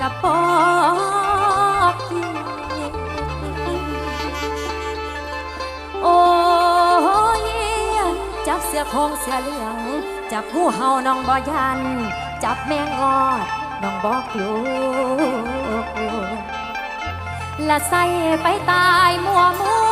กระปอกโอ้ยจับเสือโคงเสือเหลือง จับผู้เฮาน้องบอยัน จับแมงงอดน้องบอกลูและใส่ไปตายมัวมัว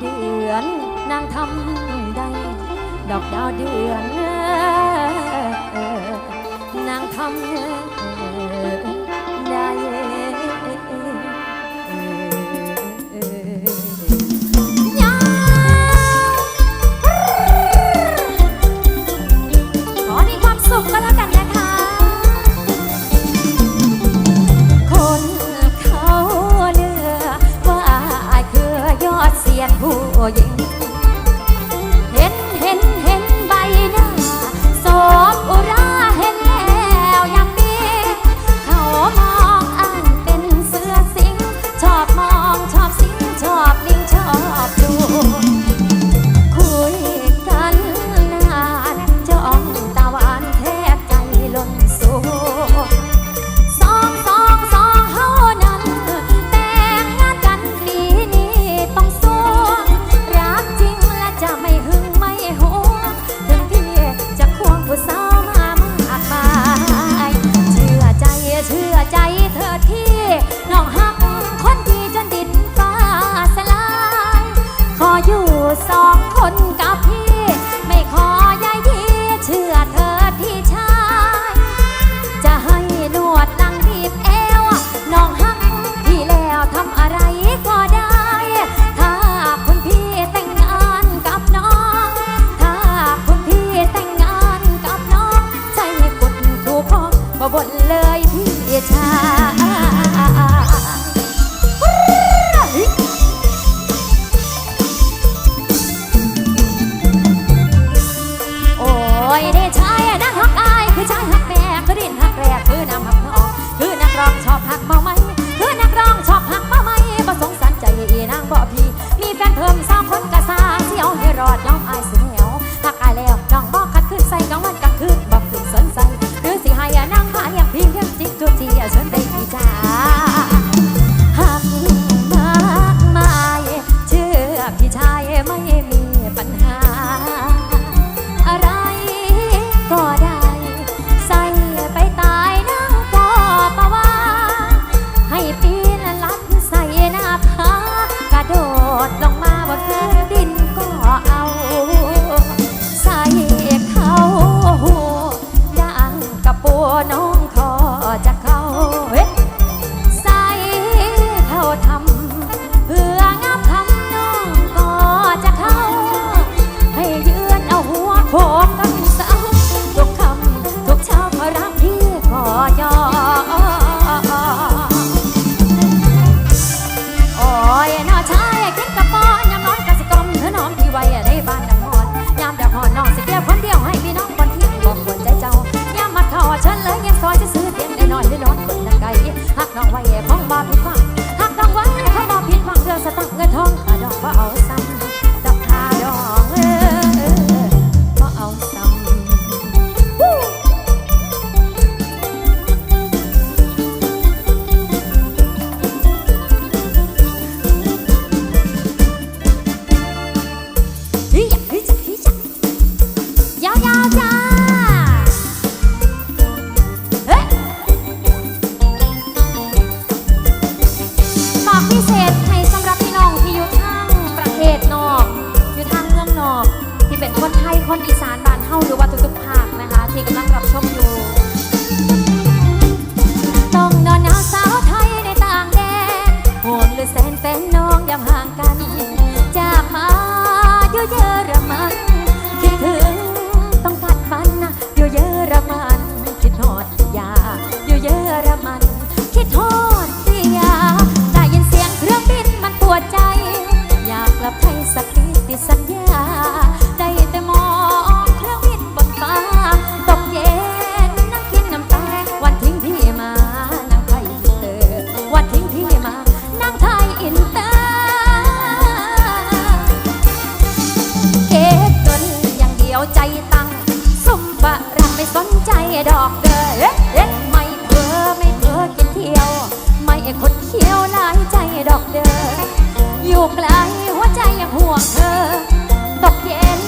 เดือนนางทำได้ ดอกดาวเดือนนางทำ ตังสมบะรักไม่สนใจดอกเด้อเอ๊ะไม่เพ้อไม่เพ้อกินเที่ยว ไม่คนเขี้ยวหลายใจดอกเด้ออยู่ไกลหัวใจยังห่วงเธอตกเย็น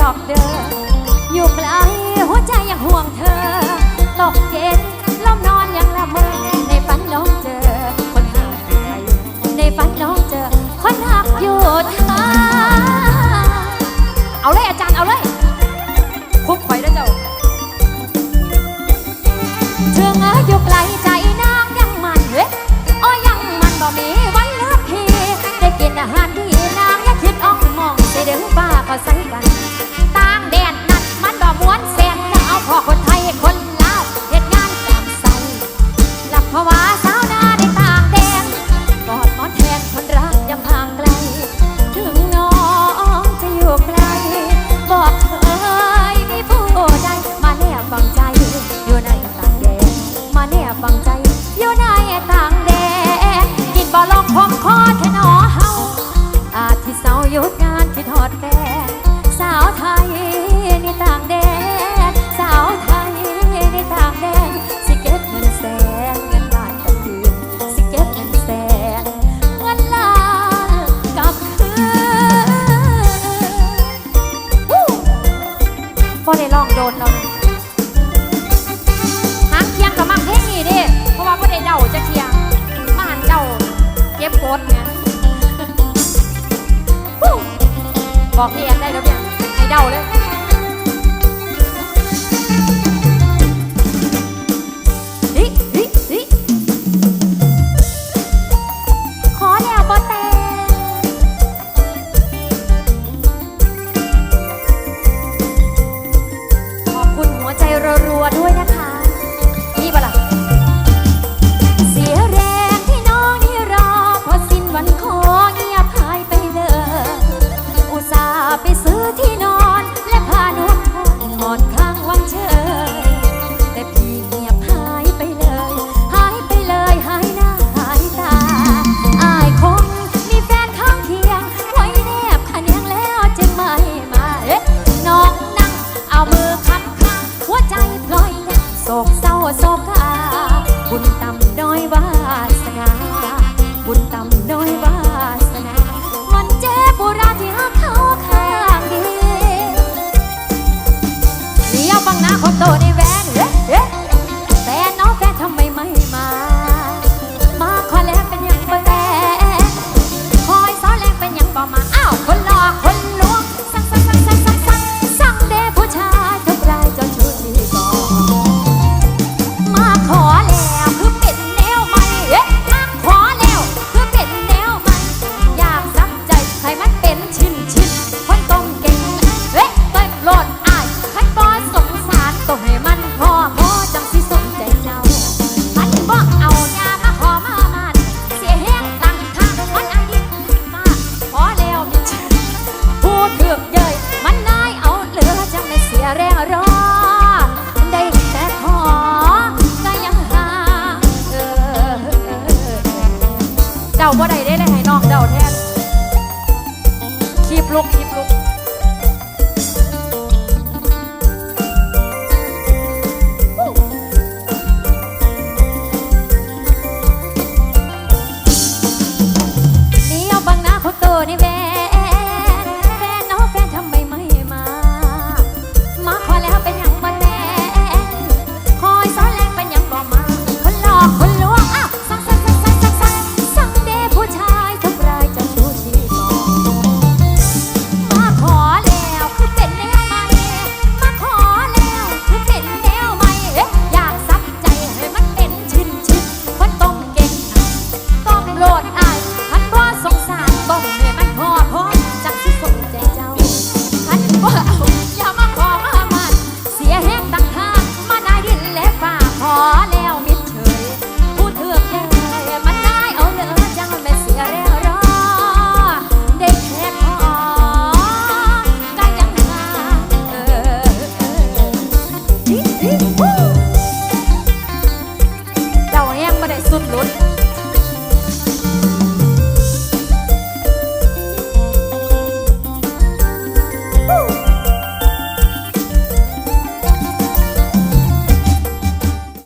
ดอกเดินอยู่ไกลหัวใจยังห่วงเธอ ตกเย็นล้มนอนยังละเมอในฝันน้องเจอ คนหักใจในฝันน้องเจอ คนหักอยู่ท่าเอาเลยอาจารย์เอาเลย บอกพี่แอนได้แล้วเนี่ยให้เดาเลย